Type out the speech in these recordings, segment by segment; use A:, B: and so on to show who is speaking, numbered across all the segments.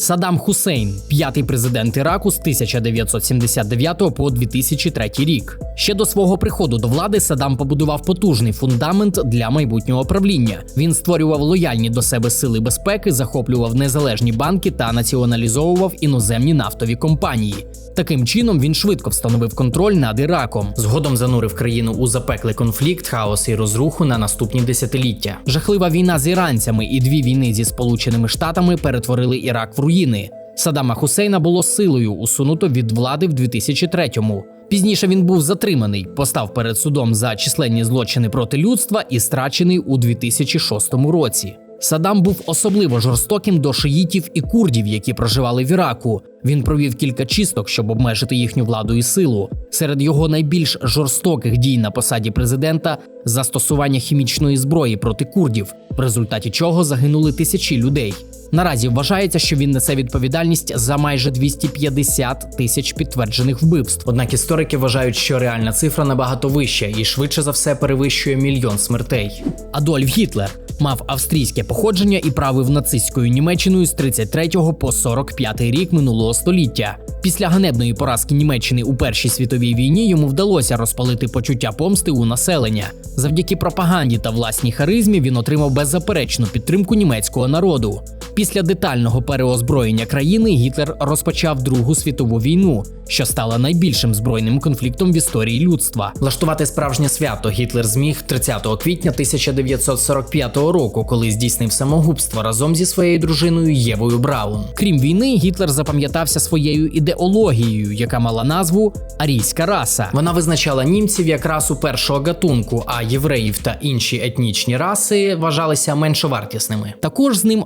A: Саддам Хусейн, п'ятий президент Іраку з 1979 по 2003 рік. Ще до свого приходу до влади Саддам побудував потужний фундамент для майбутнього правління. Він створював лояльні до себе сили безпеки, захоплював незалежні банки та націоналізовував іноземні нафтові компанії. Таким чином він швидко встановив контроль над Іраком. Згодом занурив країну у запеклий конфлікт, хаос і розруху на наступні десятиліття. Жахлива війна з іранцями і дві війни зі Сполученими Штатами перетворили Ірак в руїни. Садама Хусейна було силою усунуто від влади в 2003-му. Пізніше він був затриманий, постав перед судом за численні злочини проти людства і страчений у 2006 році. Садам був особливо жорстоким до шиїтів і курдів, які проживали в Іраку. Він провів кілька чисток, щоб обмежити їхню владу і силу. Серед його найбільш жорстоких дій на посаді президента застосування хімічної зброї проти курдів, в результаті чого загинули тисячі людей. Наразі вважається, що він несе відповідальність за майже 250 тисяч підтверджених вбивств. Однак історики вважають, що реальна цифра набагато вища і швидше за все перевищує мільйон смертей. Адольф Гітлер мав австрійське походження і правив нацистською Німеччиною з 33 по 45 рік минулого століття. Після ганебної поразки Німеччини у Першій світовій війні йому вдалося розпалити почуття помсти у населення. Завдяки пропаганді та власній харизмі він отримав беззаперечну підтримку німецького народу. Після детального переозброєння країни Гітлер розпочав Другу світову війну, що стала найбільшим збройним конфліктом в історії людства. Влаштувати справжнє свято Гітлер зміг 30 квітня 1945 року, коли здійснив самогубство разом зі своєю дружиною Євою Браун. Крім війни, Гітлер запам'ятався своєю ідеологією, яка мала назву арійська раса. Вона визначала німців як расу першого гатунку, а євреїв та інші етнічні раси вважалися меншовартісними. Також з ним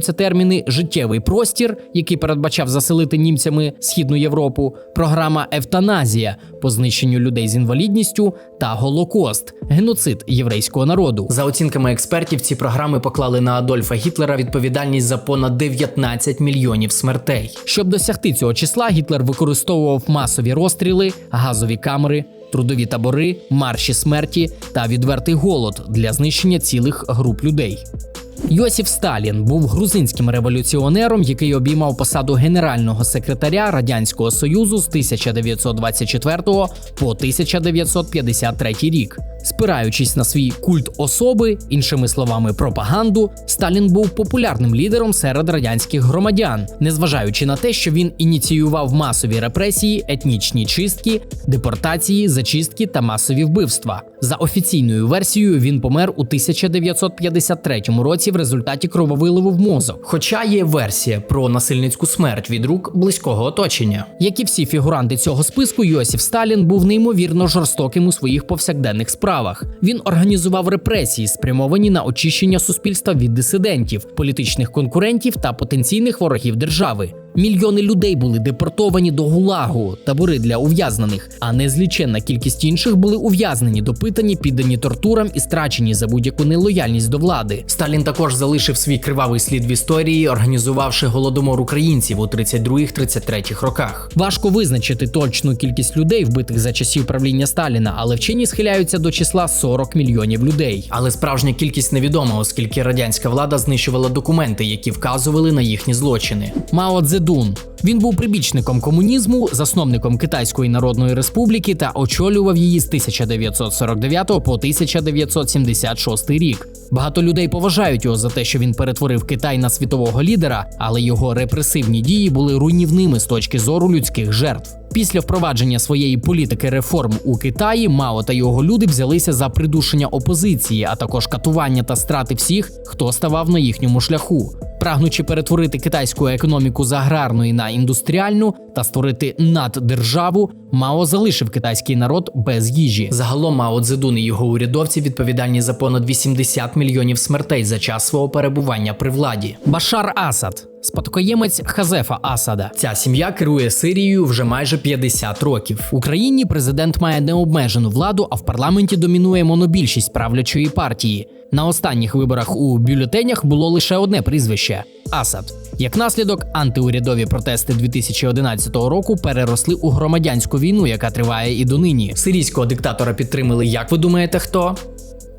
A: асоціюються терміни життєвий простір, який передбачав заселити німцями східну Європу, програма евтаназія по знищенню людей з інвалідністю та Голокост геноцид єврейського народу. За оцінками експертів, ці програми поклали на Адольфа Гітлера відповідальність за понад 19 мільйонів смертей. Щоб досягти цього числа, Гітлер використовував масові розстріли, газові камери. Трудові табори, марші смерті та відвертий голод для знищення цілих груп людей. Йосиф Сталін був грузинським революціонером, який обіймав посаду генерального секретаря Радянського Союзу з 1924 по 1953 рік. Спираючись на свій культ особи, іншими словами, пропаганду, Сталін був популярним лідером серед радянських громадян, незважаючи на те, що він ініціював масові репресії, етнічні чистки, депортації, зачистки та масові вбивства. За офіційною версією, він помер у 1953 році в результаті крововиливу в мозок. Хоча є версія про насильницьку смерть від рук близького оточення. Як і всі фігуранти цього списку, Йосиф Сталін був неймовірно жорстоким у своїх повсякденних справах. Він організував репресії, спрямовані на очищення суспільства від дисидентів, політичних конкурентів та потенційних ворогів держави. Мільйони людей були депортовані до гулагу, табори для ув'язнених, а незліченна кількість інших були ув'язнені, допитані, піддані тортурам і страчені за будь-яку нелояльність до влади. Сталін також залишив свій кривавий слід в історії, організувавши голодомор українців у 32-33 роках. Важко визначити точну кількість людей, вбитих за часів правління Сталіна, але вчені схиляються до числа 40 мільйонів людей. Але справжня кількість невідома, оскільки радянська влада знищувала документи, які вказували на їхні злочини. Мао Цзедун. Він був прибічником комунізму, засновником Китайської Народної Республіки та очолював її з 1949 по 1976 рік. Багато людей поважають його за те, що він перетворив Китай на світового лідера, але його репресивні дії були руйнівними з точки зору людських жертв. Після впровадження своєї політики реформ у Китаї Мао та його люди взялися за придушення опозиції, а також катування та страти всіх, хто ставав на їхньому шляху. Прагнучи перетворити китайську економіку з аграрної на індустріальну та створити наддержаву, Мао залишив китайський народ без їжі. Загалом Мао Цзедун і його урядовці відповідальні за понад 80 мільйонів смертей за час свого перебування при владі. Башар Асад. Спадкоємець Хазефа Асада. Ця сім'я керує Сирією вже майже 50 років. В Україні президент має необмежену владу, а в парламенті домінує монобільшість правлячої партії. На останніх виборах у бюлетенях було лише одне прізвище Асад. Як наслідок, антиурядові протести 2011 року переросли у громадянську війну, яка триває і донині. Сирійського диктатора підтримали, як ви думаєте, хто?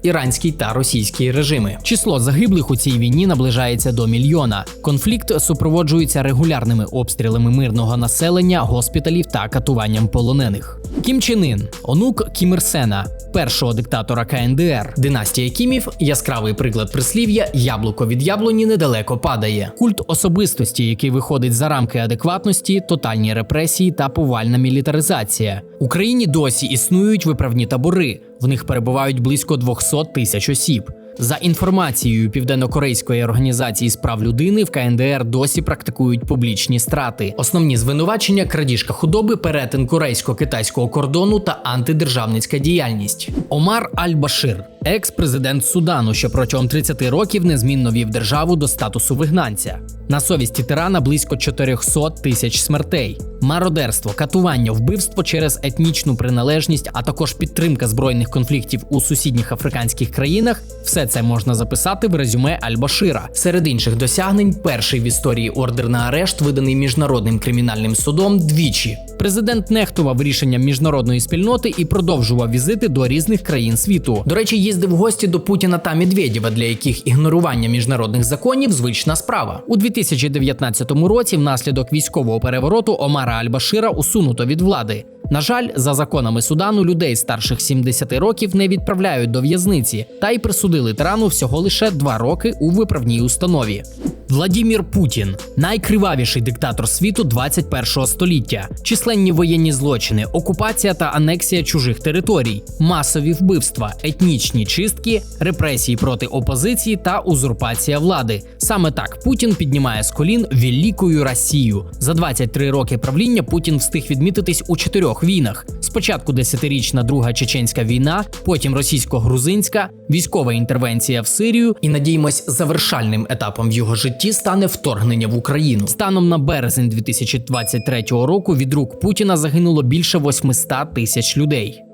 A: Іранський та російський режими. Число загиблих у цій війні наближається до мільйона. Конфлікт супроводжується регулярними обстрілами мирного населення, госпіталів та катуванням полонених. Кім Чен Ін – онук Кім Ір Сена, першого диктатора КНДР. Династія Кімів яскравий приклад прислів'я яблуко від яблуні недалеко падає. Культ особистості, який виходить за рамки адекватності, тотальні репресії та повальна мілітаризація. Україні досі існують виправні табори. В них перебувають близько 200 тисяч осіб. За інформацією південнокорейської організації з прав людини в КНДР досі практикують публічні страти. Основні звинувачення крадіжка худоби, перетин корейсько-китайського кордону та антидержавницька діяльність. Омар Аль-Башир, екс-президент Судану, що протягом 30 років незмінно вів державу до статусу вигнанця. На совісті тирана близько 400 тисяч смертей. Мародерство, катування, вбивство через етнічну приналежність, а також підтримка збройних конфліктів у сусідніх африканських країнах. Все це можна записати в резюме Аль-Башира. Серед інших досягнень, перший в історії ордер на арешт, виданий міжнародним кримінальним судом, двічі. Президент нехтував рішенням міжнародної спільноти і продовжував візити до різних країн світу. До речі, їздив в гості до Путіна та Медведєва, для яких ігнорування міжнародних законів звична справа. У 2019 році, внаслідок військового перевороту Омара Аль-Башира усунуто від влади. На жаль, за законами Судану людей старших 70 років не відправляють до в'язниці, та й присудили тирану всього лише два роки у виправній установі. Владімір Путін найкривавіший диктатор світу 21 століття, численні воєнні злочини, окупація та анексія чужих територій, масові вбивства, етнічні чистки, репресії проти опозиції та узурпація влади. Саме так Путін піднімає з колін великою Росію. За 23 роки правління Путін встиг відмітитись у чотирьох війнах: спочатку десятирічна друга чеченська війна, потім російсько-грузинська, військова інтервенція в Сирію і надіємось, завершальним етапом в його житті стане вторгнення в Україну. Станом на березень 2023 року від рук Путіна загинуло більше 800 тисяч людей.